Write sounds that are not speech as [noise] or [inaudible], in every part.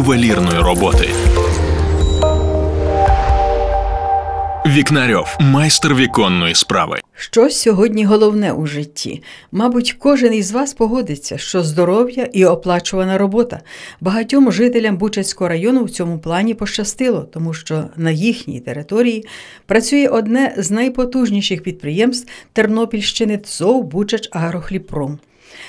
ювелірної роботи. Вікнарьов майстер віконної справи. Що сьогодні головне у житті? Мабуть, кожен із вас погодиться, що здоров'я і оплачувана робота. Багатьом жителям Бучацького району в цьому плані пощастило, тому що на їхній території працює одне з найпотужніших підприємств Тернопільщини ТЗОВ Бучач Агрохліпром.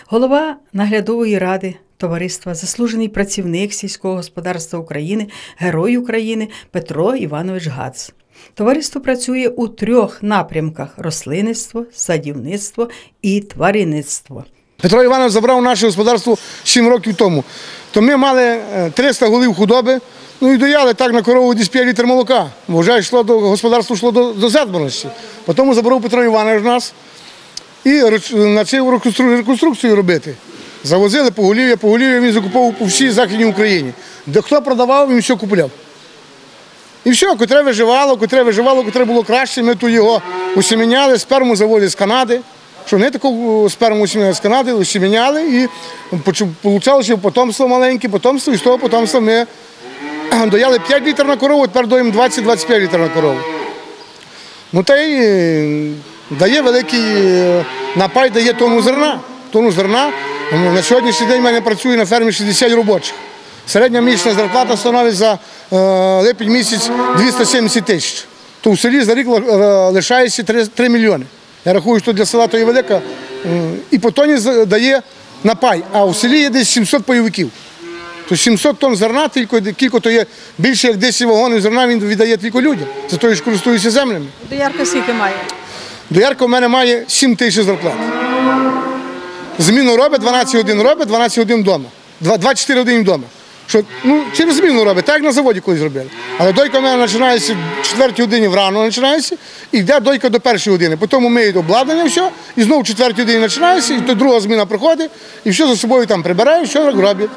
Голова наглядової ради товариства, заслужений працівник сільського господарства України, Герой України Петро Іванович Гац. Товариство працює у трьох напрямках: рослинництво, садівництво і тваринництво. Петро Іванович забрав наше господарство 7 років тому. То ми мали е, 300 голів худоби, ну і дояли так на корову десь 5 літр молока. Бо вже йшло до господарство йшло до, до зетбаності. Потім забрав Петро Іванович нас і роч- почав реконструкцію робити. Завозили поголів'я, поголів'я він закуповував по всій Західній Україні. Де хто продавав, він все купляв. І все, котре виживало, котре виживало, котре було краще, ми тут його усіміняли, сперму заводять з Канади. Що не таку сперму усіміняли з Канади, усіміняли і получалося потомство маленьке, потомство, і з того потомства ми дояли 5 літрів на корову, тепер доїмо 20-25 літрів на корову. Ну та й е, дає великий е, напай, дає тонну зерна. Тонну зерна. На сьогоднішній день в мене працює на фермі 60 робочих. Середня місячна зарплата становить за е, липень місяць 270 тисяч. То в селі за рік е, лишається 3, 3 мільйони. Я рахую, що для села то є велика. Е, і по тоні дає напай, а в селі є десь 700 пайовиків. То 700 тонн зерна, тільки, тільки то є більше як 10 вагонів зерна він віддає тільки людям. Зато я ж користуюся землями. Доярка скільки має? Доярка в мене має 7 тисяч зарплат. Зміну робить, 12 годин робить, 12 годин вдома. Два- 24 години вдома. Що, ну, через зміну робить, так як на заводі колись робили. Але дойка в мене починається в 4 годині врано починається, і йде дойка до першої години. Потім миють обладнання, все, і знову в 4 годині починається, і то друга зміна приходить, і все за собою там прибирають, все роблять.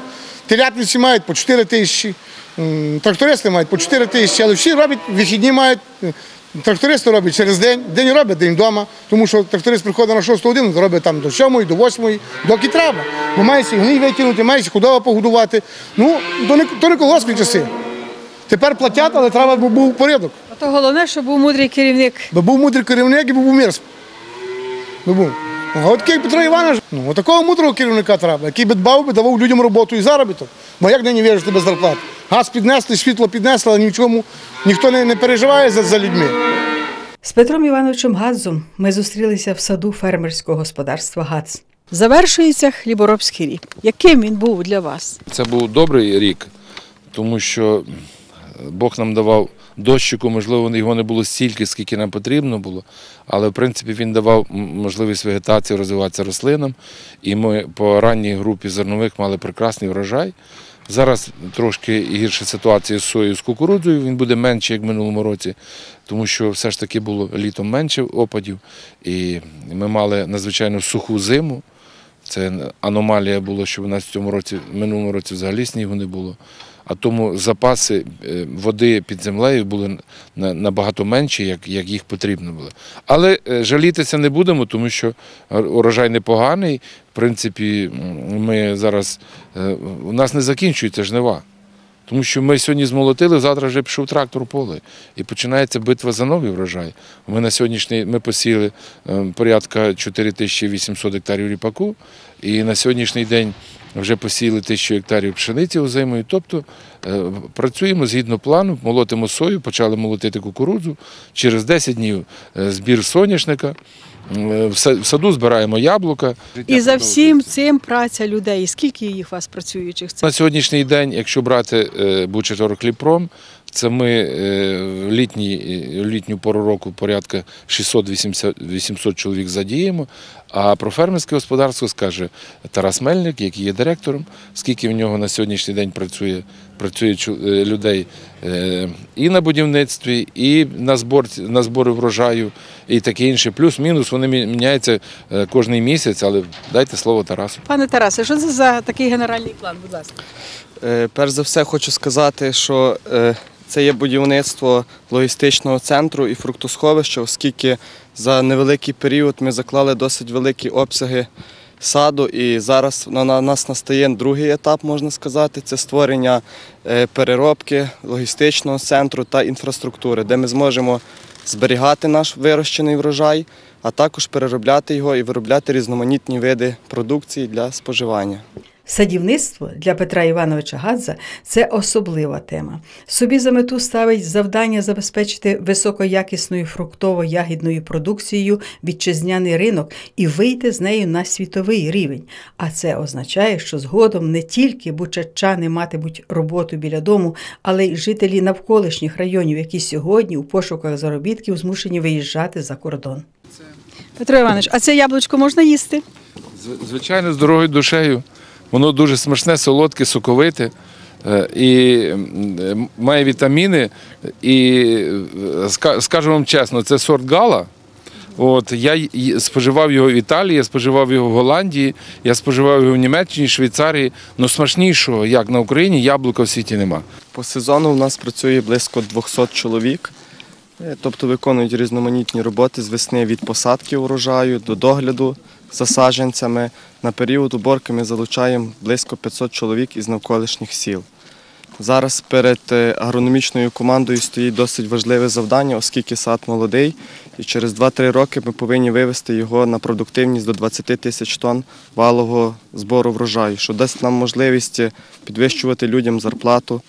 Телятниці мають по 4 тисячі, трактористи мають по 4 тисячі, але всі роблять, вихідні мають. Трактористи роблять через день, день робить, день вдома, тому що тракторист приходить на 6 годину, робить там до 7, до 8, доки треба. Бо мається гній викинути, мається худоба погодувати. Ну, то не, то не колгоспні часи. Тепер платять, але треба, бо був порядок. А то головне, щоб був мудрий керівник. Бо був мудрий керівник і був мир. Був. А от такий Петро Іванович, ну, такого мудрого керівника треба, який би дбав би, давав людям роботу і заробіток. Бо як нині вірити без зарплати? Газ піднесли, світло піднесли, але нічому ніхто не, не переживає за, за людьми. З Петром Івановичем Гадзом ми зустрілися в саду фермерського господарства Гадз. Завершується хліборобський рік. Яким він був для вас? Це був добрий рік, тому що Бог нам давав дощику, можливо, його не було стільки, скільки нам потрібно було, але в принципі він давав можливість вегетації розвиватися рослинам. І ми по ранній групі зернових мали прекрасний врожай. Зараз трошки гірша ситуація з соєю з кукурудзою, він буде менше, як в минулому році, тому що все ж таки було літом менше опадів, і ми мали надзвичайно суху зиму. Це аномалія була, що в нас в цьому році, в минулому році взагалі снігу не було. А тому запаси е, води під землею були набагато менші, як, їх потрібно було. Але е, жалітися не будемо, тому що урожай непоганий. В принципі, е, у нас не закінчується жнива. Тому що ми сьогодні змолотили, завтра вже пішов трактор у поле. І починається битва за новий врожай. Ми на сьогоднішній ми посіяли е, порядка 4800 гектарів ріпаку, і на сьогоднішній день вже посіяли тисячу гектарів пшениці озимої. Тобто е, працюємо згідно плану, молотимо сою, почали молотити кукурудзу. Через 10 днів е, збір соняшника. Е, В саду збираємо яблука. І за всім цим праця людей. Скільки їх у вас працюючих? На сьогоднішній день, якщо брати Бучаторохліпром, це ми е, в літній, е, літню пору року порядка 600-800 чоловік задіємо. А про фермерське господарство скаже Тарас Мельник, який є директором, скільки в нього на сьогоднішній день працює, працює е, людей і на будівництві, і на, збор, на збори врожаю, і таке інше. Плюс-мінус вони міняються кожний місяць, але дайте слово Тарасу. Пане Тарасе, що це за такий генеральний план? Будь ласка. Е, Перш за все хочу сказати, що е, це є будівництво логістичного центру і фруктосховища, оскільки за невеликий період ми заклали досить великі обсяги саду. І зараз на на нас настає другий етап, можна сказати, це створення е, переробки логістичного центру та інфраструктури, де ми зможемо зберігати наш вирощений врожай, а також переробляти його і виробляти різноманітні види продукції для споживання. Садівництво для Петра Івановича Гадза це особлива тема. Собі за мету ставить завдання забезпечити високоякісною фруктово-ягідною продукцією вітчизняний ринок і вийти з нею на світовий рівень. А це означає, що згодом не тільки бучачани матимуть роботу біля дому, але й жителі навколишніх районів, які сьогодні у пошуках заробітків змушені виїжджати за кордон. Петро Іванович, а це яблучко можна їсти? Звичайно, з дорогою душею. Воно дуже смачне, солодке, соковите. е, І має вітаміни. І е, скажу вам чесно, це сорт гала. От, я споживав його в Італії, я споживав його в Голландії, я споживав його в Німеччині, Швейцарії. Ну смачнішого, як на Україні, яблука в світі нема. По сезону у нас працює близько 200 чоловік, е, тобто виконують різноманітні роботи з весни від посадки урожаю до догляду за саджанцями. На період уборки ми залучаємо близько 500 чоловік із навколишніх сіл. Зараз перед е, агрономічною командою стоїть досить важливе завдання, оскільки сад молодий, і через 2-3 роки ми повинні вивести його на продуктивність до 20 тисяч тонн валового збору врожаю, що дасть нам можливість е, підвищувати людям зарплату,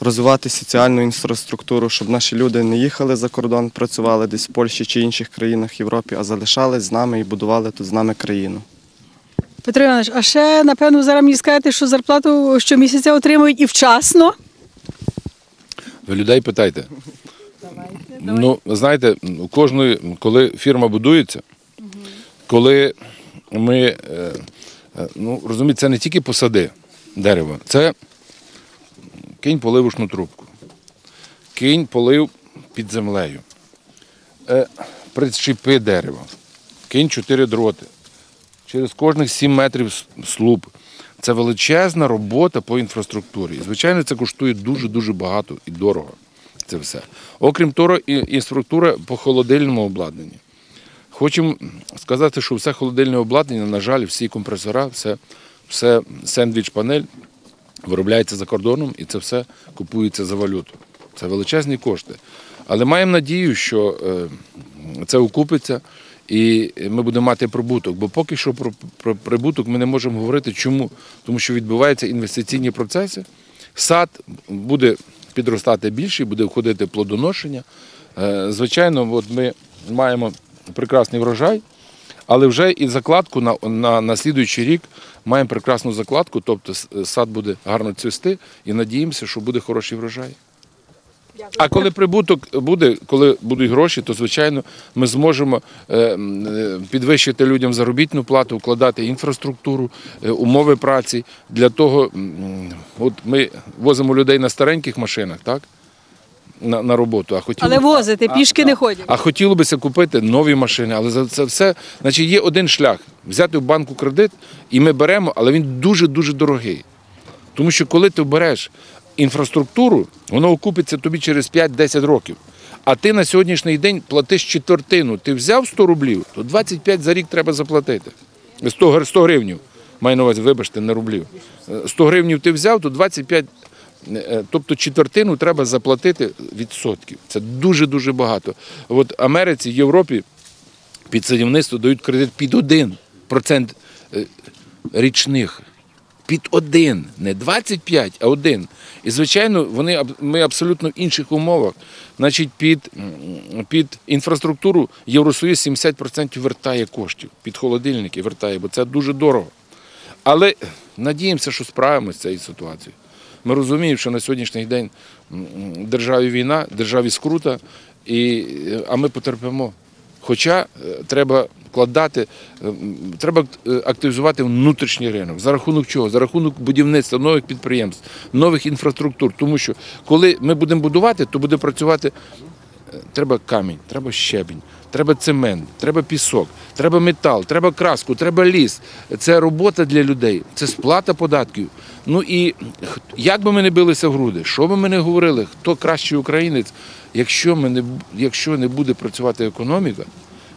розвивати соціальну інфраструктуру, щоб наші люди не їхали за кордон, працювали десь в Польщі чи інших країнах Європи, а залишались з нами і будували тут з нами країну. Петро Іванович, а ще, напевно, зараз мені скажете, що зарплату щомісяця отримують і вчасно. Ви людей питайте. Ну, знаєте, у кожної, коли фірма будується, коли ми, е, е, ну, розумієте, це не тільки посади дерева, це кинь поливушну трубку, кинь полив під землею, е, причепи дерево, кинь чотири дроти, через кожних 7 метрів слуп. Це величезна робота по інфраструктурі. І, звичайно, це коштує дуже-дуже багато і дорого. Це все. Окрім того, і інфраструктура по холодильному обладнанні. Хочемо сказати, що все холодильне обладнання, на жаль, всі компресора, все, все сендвіч-панель виробляється за кордоном і це все купується за валюту. Це величезні кошти. Але маємо надію, що е, це окупиться і ми будемо мати прибуток. Бо поки що про, прибуток ми не можемо говорити. Чому? Тому що відбуваються інвестиційні процеси. Сад буде підростати більше, буде входити плодоношення. Е, Звичайно, от ми маємо прекрасний врожай, але вже і закладку на, на, на слідуючий рік маємо прекрасну закладку, тобто сад буде гарно цвісти і надіємося, що буде хороший врожай. А коли прибуток буде, коли будуть гроші, то звичайно ми зможемо е, е, підвищити людям заробітну плату, вкладати інфраструктуру, е, умови праці. Для того, от ми возимо людей на стареньких машинах, так? На, на роботу. А хотіло, Але возити, пішки не ходять. а хотілося б купити нові машини, але за це все, значить, є один шлях взяти в банку кредит, і ми беремо, але він дуже-дуже дорогий. Тому що коли ти береш інфраструктуру, воно окупиться тобі через 5-10 років. А ти на сьогоднішній день платиш четвертину. Ти взяв 100 рублів, то 25 за рік треба заплатити. 100, гр- 100 гривнів. Маю на увазі, вибачте, не рублів. Е, 100 гривнів ти взяв, то 25, е, тобто четвертину треба заплатити відсотків. Це дуже-дуже багато. От Америці, Європі під садівництво дають кредит під 1% е, річних. Під один, не 25, а один. І, звичайно, вони, ми абсолютно в інших умовах. Значить, під, під інфраструктуру Євросоюз 70% вертає коштів, під холодильники вертає, бо це дуже дорого. Але надіємося, що справимося з цією ситуацією. Ми розуміємо, що на сьогоднішній день державі війна, державі скрута, і, е, а ми потерпимо. Хоча е, треба вкладати, е, треба активізувати внутрішній ринок. За рахунок чого? За рахунок будівництва нових підприємств, нових інфраструктур. Тому що коли ми будемо будувати, то буде працювати треба камінь, треба щебінь, треба цемент, треба пісок, треба метал, треба краску, треба ліс. Це робота для людей, це сплата податків. Ну і як би ми не билися в груди, що би ми не говорили, хто кращий українець, якщо, ми не, якщо не буде працювати економіка,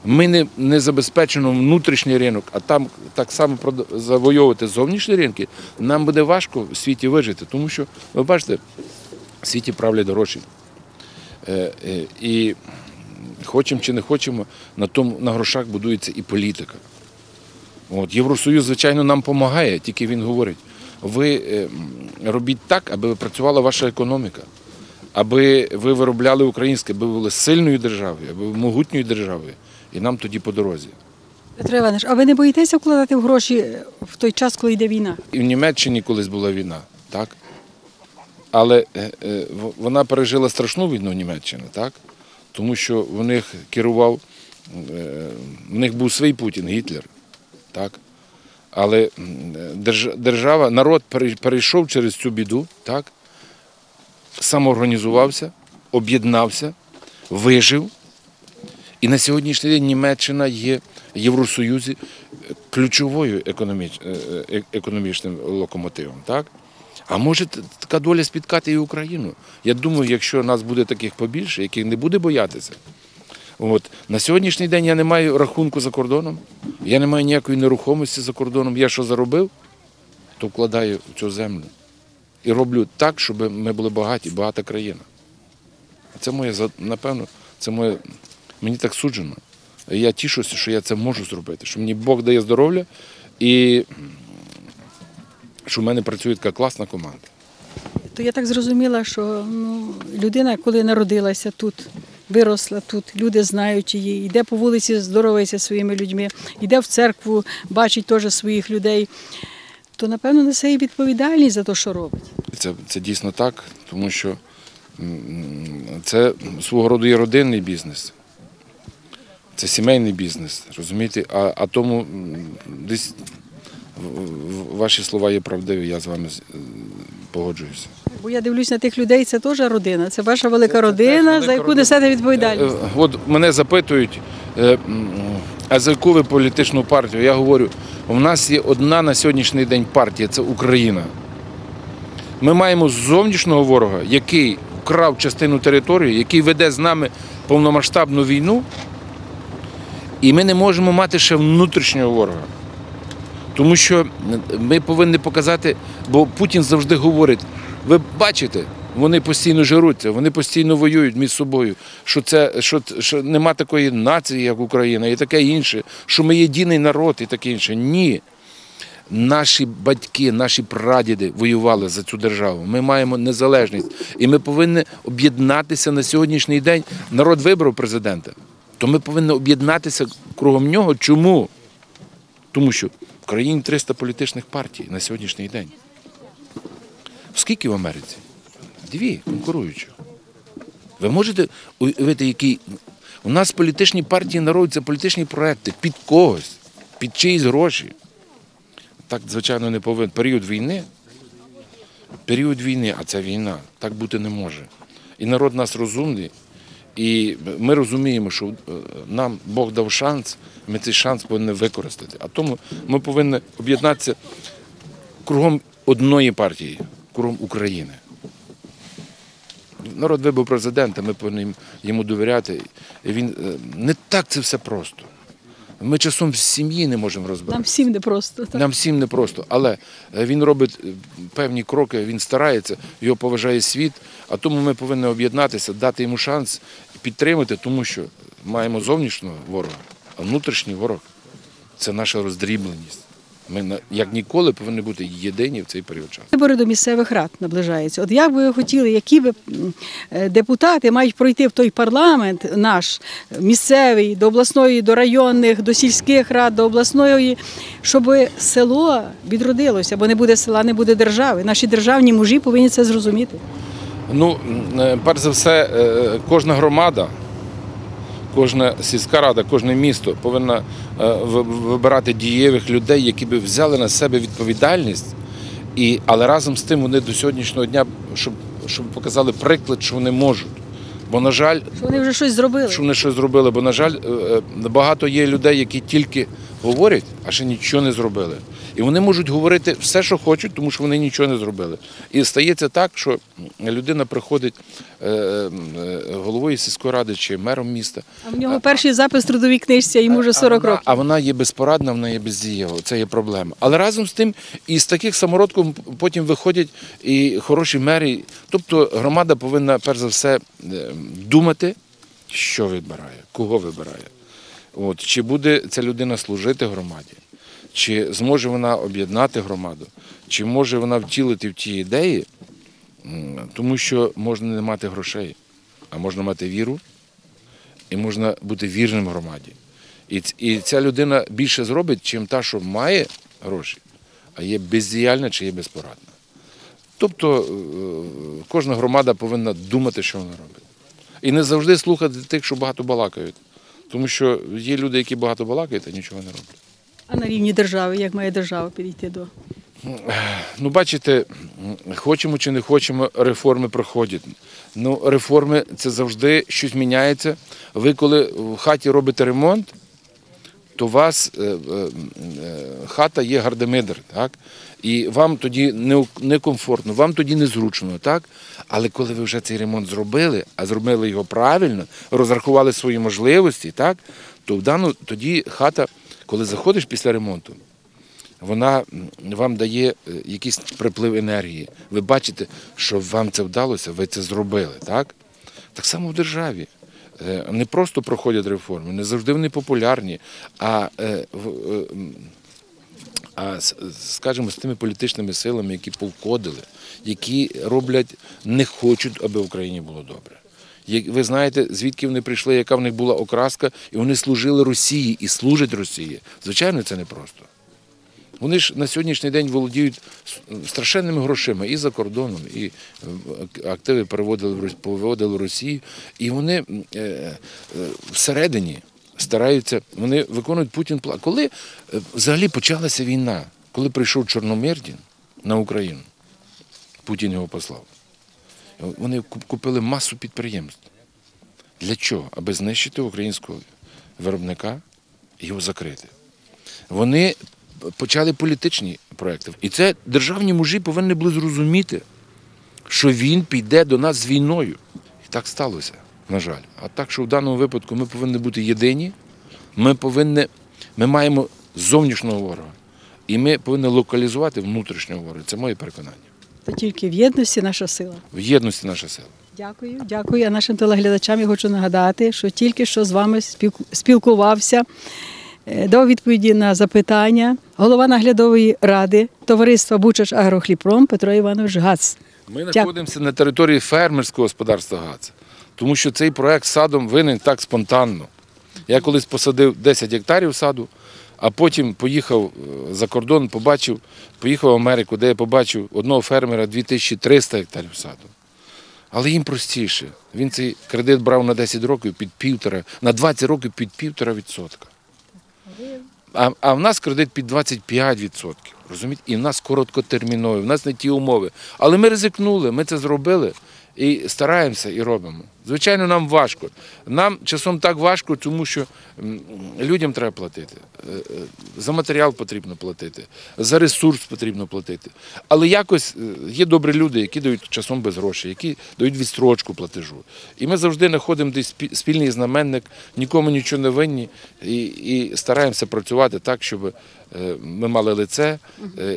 Ми не, не забезпечено внутрішній ринок, а там так само завойовувати зовнішні ринки, нам буде важко в світі вижити, тому що, ви бачите, в світі правлять гроші. Е, е, І хочемо чи не хочемо, на, тому, на грошах будується і політика. От, Євросоюз, звичайно, нам допомагає, тільки він говорить, ви е, робіть так, аби працювала ваша економіка, аби ви виробляли українське, аби ви були сильною державою, аби ви могутньою державою, і нам тоді по дорозі. Петро Іванович, а ви не боїтеся вкладати в гроші в той час, коли йде війна? І в Німеччині колись була війна, так? Але е, е, вона пережила страшну війну Німеччина, так? Тому що в них керував, в них був свій Путін, Гітлер, так? Але держава, народ перейшов через цю біду, так? самоорганізувався, об'єднався, вижив. І на сьогоднішній день Німеччина є в Євросоюзі ключовою економіч... е, е, економічним локомотивом. Так? А може така доля спіткати і Україну. Я думаю, якщо нас буде таких побільше, яких не буде боятися. От. На сьогоднішній день я не маю рахунку за кордоном, я не маю ніякої нерухомості за кордоном. Я що заробив, то вкладаю в цю землю. І роблю так, щоб ми були багаті, багата країна. Це моє, напевно, це моє, мені так суджено. Я тішуся, що я це можу зробити, що мені Бог дає здоров'я і що в мене працює така класна команда. То я так зрозуміла, що ну, людина, коли народилася тут, виросла тут, люди знають її, йде по вулиці, здоровається своїми людьми, йде в церкву, бачить теж своїх людей, то напевно несе і відповідальність за те, що робить. Це, це дійсно так, тому що це свого роду є родинний бізнес. Це сімейний бізнес, розумієте? А, а тому десь ваші слова є правдиві, я з вами погоджуюся. Бо я дивлюсь на тих людей, це теж родина, це ваша велика родина, велика за яку родина. несете відповідальність. Е, От мене запитують, е, а за яку ви політичну партію? Я говорю, у нас є одна на сьогоднішній день партія це Україна. Ми маємо зовнішнього ворога, який вкрав частину території, який веде з нами повномасштабну війну. І ми не можемо мати ще внутрішнього ворога. Тому що ми повинні показати, бо Путін завжди говорить: ви бачите, вони постійно жируться, вони постійно воюють між собою, що це що, що нема такої нації, як Україна, і таке інше, що ми єдиний народ і таке інше. Ні. Наші батьки, наші прадіди воювали за цю державу. Ми маємо незалежність. І ми повинні об'єднатися на сьогоднішній день. Народ вибрав президента. То ми повинні об'єднатися кругом нього. Чому? Тому що в країні 300 політичних партій на сьогоднішній день. Скільки в Америці? Дві конкуруючі. Ви можете уявити, який. У нас політичні партії народяться політичні проекти під когось, під чиїсь гроші. Так, звичайно, не повинен. Період війни. Період війни, а це війна. Так бути не може. І народ нас розумний. І ми розуміємо, що е, нам Бог дав шанс, ми цей шанс повинні використати. А тому ми повинні об'єднатися кругом одної партії, кругом України. Народ вибрав президента, ми повинні йому довіряти. І він е, не так це все просто. Ми часом в сім'ї не можемо розбиратися. Нам всім не просто. так. Нам всім непросто, але е, він робить е, певні кроки, він старається, його поважає світ, а тому ми повинні об'єднатися, дати йому шанс підтримати, тому що маємо зовнішнього ворога, а внутрішній ворог це наша роздрібленість. Ми як ніколи повинні бути єдині в цей період часу. Вибори до місцевих рад наближаються. От як би ви хотіли, які би е, депутати мають пройти в той парламент наш місцевий, до обласної, до районних, до сільських рад, до обласної, щоб село відродилося, бо не буде села, не буде держави. Наші державні мужі повинні це зрозуміти. Ну, е, перш за все, е, кожна громада, кожна сільська рада, кожне місто повинна е, вибирати дієвих людей, які би взяли на себе відповідальність, і, але разом з тим вони до сьогоднішнього дня, щоб, щоб показали приклад, що вони можуть. Бо, на жаль, Що вони вже щось зробили. що вони щось зробили, бо, на жаль, е, е, багато є людей, які тільки говорять, а ще нічого не зробили. І вони можуть говорити все, що хочуть, тому що вони нічого не зробили. І стається так, що людина приходить е, е, головою сільської ради чи мером міста. А в нього перший запис в трудовій книжці, а йому вже 40 вона, років. А вона є безпорадна, вона є бездієва. Це є проблема. Але разом з тим, із таких самородків потім виходять і хороші мери. Тобто громада повинна перш за все е, думати, що вибирає, кого вибирає. От, чи буде ця людина служити громаді, чи зможе вона об'єднати громаду, чи може вона втілити в ті ідеї, тому що можна не мати грошей, а можна мати віру і можна бути вірним громаді. І, ця людина більше зробить, чим та, що має гроші, а є бездіяльна чи є безпорадна. Тобто е, кожна громада повинна думати, що вона робить. І не завжди слухати тих, що багато балакають. Тому що є люди, які багато балакають, а нічого не роблять. А на рівні держави, як має держава підійти до Ну, бачите, хочемо чи не хочемо, реформи проходять. Ну, реформи це завжди щось міняється. Ви, коли в хаті робите ремонт, то у вас е, е, е, хата є гардемидер, так? І вам тоді не- некомфортно, вам тоді незручно, так? Але коли ви вже цей ремонт зробили, а зробили його правильно, розрахували свої можливості, так? То в дану тоді хата, коли заходиш після ремонту, вона вам дає е, якийсь приплив енергії. Ви бачите, що вам це вдалося, ви це зробили, так? Так само в державі. Е, Не просто проходять реформи, не завжди вони популярні, а, е, а скажімо, з тими політичними силами, які повкодили, які роблять, не хочуть, аби в Україні було добре. Ви знаєте, звідки вони прийшли, яка в них була окраска, і вони служили Росії і служать Росії. Звичайно, це непросто. Вони ж на сьогоднішній день володіють страшенними грошима і за кордоном, і е, активи переводили Рос- Росію. І вони е, е, всередині стараються, вони виконують Путін план. Коли взагалі почалася війна, коли прийшов Чорномирдін на Україну, Путін його послав. Вони купили масу підприємств. Для чого? Аби знищити українського виробника і його закрити. Вони почали політичні проекти. І це державні мужі повинні були зрозуміти, що він піде до нас з війною. І так сталося, на жаль. А так, що в даному випадку ми повинні бути єдині, ми повинні, ми маємо зовнішнього ворога. І ми повинні локалізувати внутрішнього ворога. Це моє переконання. То тільки в єдності наша сила. В єдності наша сила. Дякую, дякую. А нашим телеглядачам я хочу нагадати, що тільки що з вами спілкувався, е, дав відповіді на запитання голова наглядової ради товариства Бучач Агрохліпром Петро Іванович Гац. Ми Дякую. знаходимося на території фермерського господарства ГАЦ, тому що цей проект садом виник так спонтанно. Я колись посадив 10 гектарів саду, а потім поїхав е, за кордон, побачив, поїхав в Америку, де я побачив одного фермера 2300 гектарів саду. Але їм простіше. Він цей кредит брав на 10 років під півтора, на 20 років під півтора відсотка. А, а в нас кредит під 25%. Розумієте? І в нас короткотермінові, в нас не ті умови. Але ми ризикнули, ми це зробили і стараємося і робимо. Звичайно, нам важко. Нам часом так важко, тому що людям треба платити. Е, е, За матеріал потрібно платити, за ресурс потрібно платити. Але якось е, є добрі люди, які дають часом без грошей, які дають відстрочку платежу. І ми завжди знаходимо десь спільний знаменник, нікому нічого не винні, і, і стараємося працювати так, щоб ми мали лице,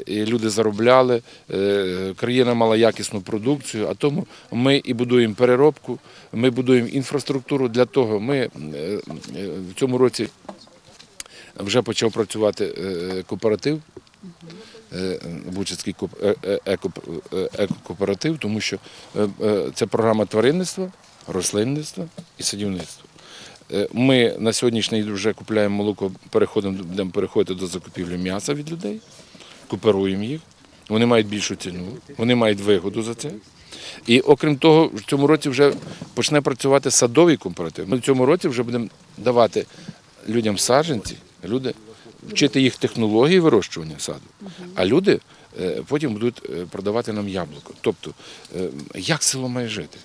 і люди заробляли, країна мала якісну продукцію, а тому ми і будуємо переробку, ми будуємо інфраструктуру для того. Ми е, е, в цьому році вже почав працювати е, кооператив. е, екокооператив, тому що це програма тваринництва, рослинництва і садівництва. Ми на сьогоднішній день вже купляємо молоко, переходимо, будемо переходити до закупівлі м'яса від людей, кооперуємо їх. Вони мають більшу ціну, вони мають вигоду за це. І окрім того, в цьому році вже почне працювати садовий кооператив. Ми в цьому році вже будемо давати людям саджанці, люди вчити їх технології вирощування саду, а люди е, потім будуть е, продавати нам яблуко. Тобто, е, як село має жити?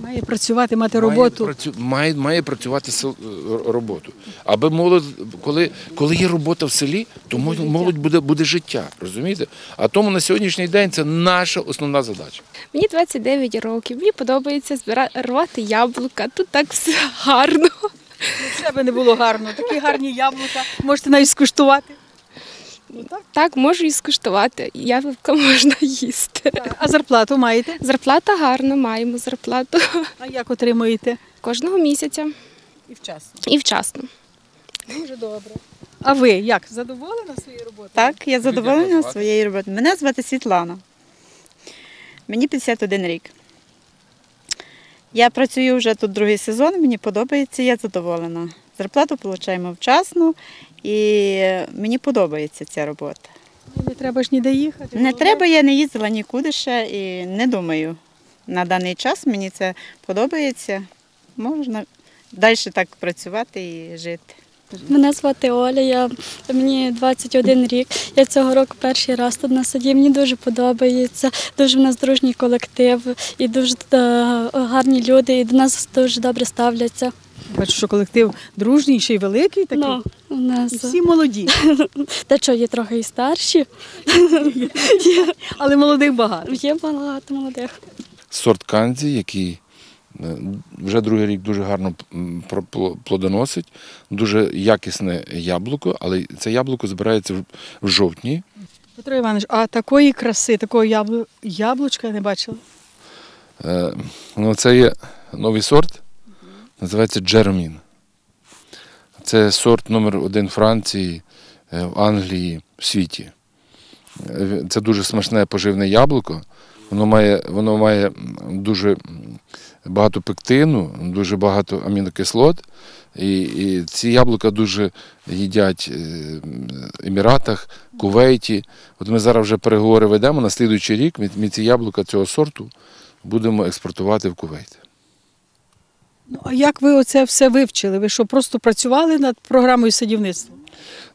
Має працювати, мати Має, роботу. працю- має, має працювати сел- е, роботу. Аби молодь, коли, коли є робота в селі, то молодь, молодь буде, буде життя, розумієте? А тому на сьогоднішній день це наша основна задача. Мені 29 років. Мені подобається збирати рвати яблука. Тут так все гарно. У себе не було гарно. Такі гарні яблука. Можете навіть скуштувати. Так, можу і скуштувати. Яблука [laughs] можна їсти. А зарплату маєте? Зарплата гарна, маємо зарплату [laughs] А як отримуєте? кожного місяця І вчасно. і вчасно. Дуже добре. А ви як? Задоволена своєю роботою? Так, я задоволена своєю роботою. Мене звати Світлана. Мені 51 рік. Я працюю вже тут другий сезон, мені подобається, я задоволена. Зарплату отримуємо вчасно і мені подобається ця робота. Не треба ж ніде їхати. Не треба, я не їздила нікуди ще і не думаю. На даний час мені це подобається. Можна далі так працювати і жити. Мене звати Оля, я, мені 21 рік. Я цього року перший раз тут на суді. Мені дуже подобається. Дуже в нас дружній колектив і дуже е, гарні люди, і до нас дуже добре ставляться. Бачу, що колектив дружній, ще й великий такий. Ну, у нас І всі молоді, [laughs] та що є трохи і старші, але молодих багато. є багато молодих. Сорт канзі, який е, вже другий рік дуже гарно м, про- пло- плодоносить, дуже якісне яблуко, але це яблуко збирається в- в жовтні. Петро Іванович, а такої краси, такого яблу... яблучка я не бачила. Е, Ну, це є новий сорт, називається Джеромін. Це сорт номер один Франції, е, в Англії, в світі. Це дуже смачне поживне яблуко. Воно має, воно має дуже багато пектину, дуже багато амінокислот. І, і ці яблука дуже їдять е, в Еміратах, Кувейті. От ми зараз вже переговори ведемо на слідуючий рік. Ми ці яблука цього сорту будемо експортувати в Кувейт. Ну, а як ви оце все вивчили? Ви що, просто працювали над програмою садівництва?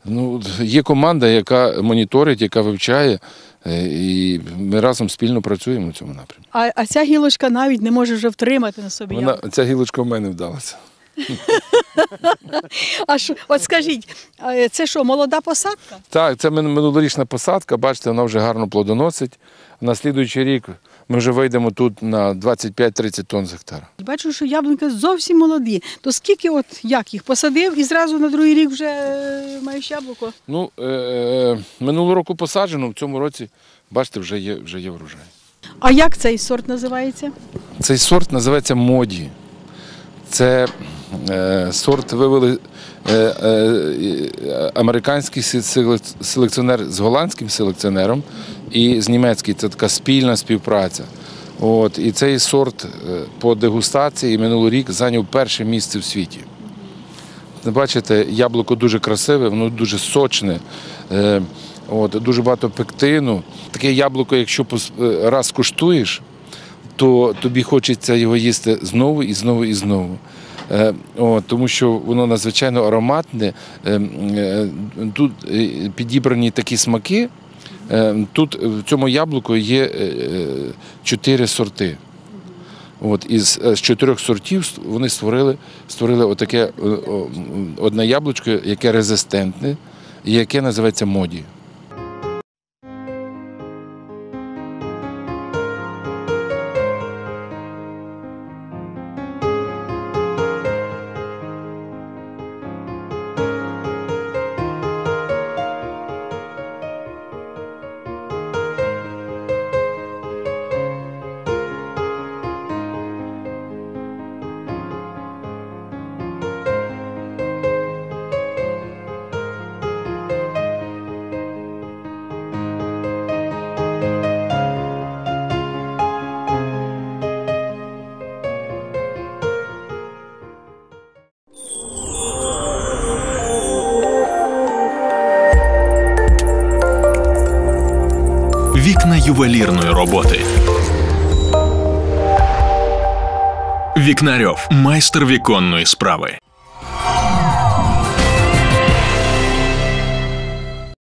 Ну, є команда, яка моніторить, яка вивчає, е, і ми разом спільно працюємо в цьому напрямку. А, а ця гілочка навіть не може вже втримати на собі. Вона, ця гілочка в мене вдалася. [laughs] А що, от скажіть, це що, молода посадка? Так, це мин- минулорічна посадка, бачите, вона вже гарно плодоносить. На слідуючий рік ми вже вийдемо тут на 25-30 тонн з гектара. Бачу, що яблунька зовсім молоді. То скільки, от як їх посадив, і зразу на другий рік вже е, маєш яблуко? Ну, е, е, минулого року посаджено, в цьому році, бачите, вже є, вже є врожай. А як цей сорт називається? Цей сорт називається моді. Це е, сорт вивели е, е, е, американський селекціонер з голландським селекціонером і з німецьким. Це така спільна співпраця. От, і цей сорт е, по дегустації минулий рік зайняв перше місце в світі. Бачите, яблуко дуже красиве, воно дуже сочне, е, от, дуже багато пектину. Таке яблуко, якщо е, раз куштуєш, то тобі хочеться його їсти знову і знову і знову. Е, о, тому що воно надзвичайно ароматне. Е, е, тут підібрані такі смаки. Тут в цьому яблуку є чотири сорти. От, із з чотирьох сортів вони створили, створили отаке одне яблучко, яке резистентне, і яке називається моді. Ювелірної роботи. Вікнарьов майстер віконної справи.